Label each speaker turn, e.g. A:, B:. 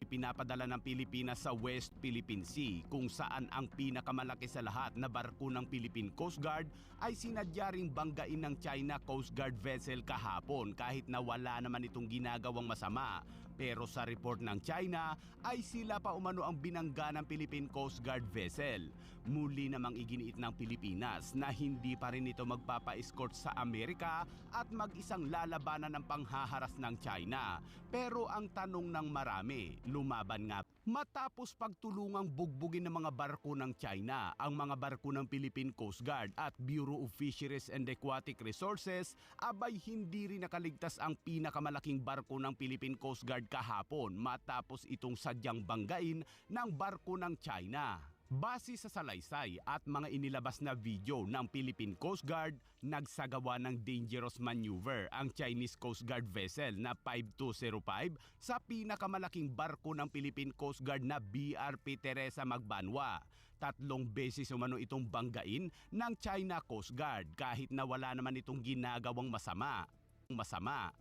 A: ipinapadala ng Pilipinas sa West Philippine Sea kung saan ang pinakamalaki sa lahat na barko ng Philippine Coast Guard ay sinadya banggain ng China Coast Guard vessel kahapon kahit na wala naman itong ginagawang masama. Pero sa report ng China ay sila pa umano ang binangga ng Philippine Coast Guard vessel. Muli namang iginiit ng Pilipinas na hindi pa rin ito magpapa-escort sa Amerika at mag-isang lalabanan ng panghaharas ng China. Pero ang tanong ng marami, lumaban nga. Matapos pagtulungang bugbugin ng mga barko ng China, ang mga barko ng Philippine Coast Guard at Bureau of Fisheries and Aquatic Resources, abay hindi rin nakaligtas ang pinakamalaking barko ng Philippine Coast Guard kahapon matapos itong sadyang banggain ng barko ng China. Base sa salaysay at mga inilabas na video ng Philippine Coast Guard, nagsagawa ng dangerous maneuver ang Chinese Coast Guard vessel na 5205 sa pinakamalaking barko ng Philippine Coast Guard na BRP Teresa Magbanwa. Tatlong beses umano itong banggain ng China Coast Guard kahit na wala naman itong ginagawang masama. Masama.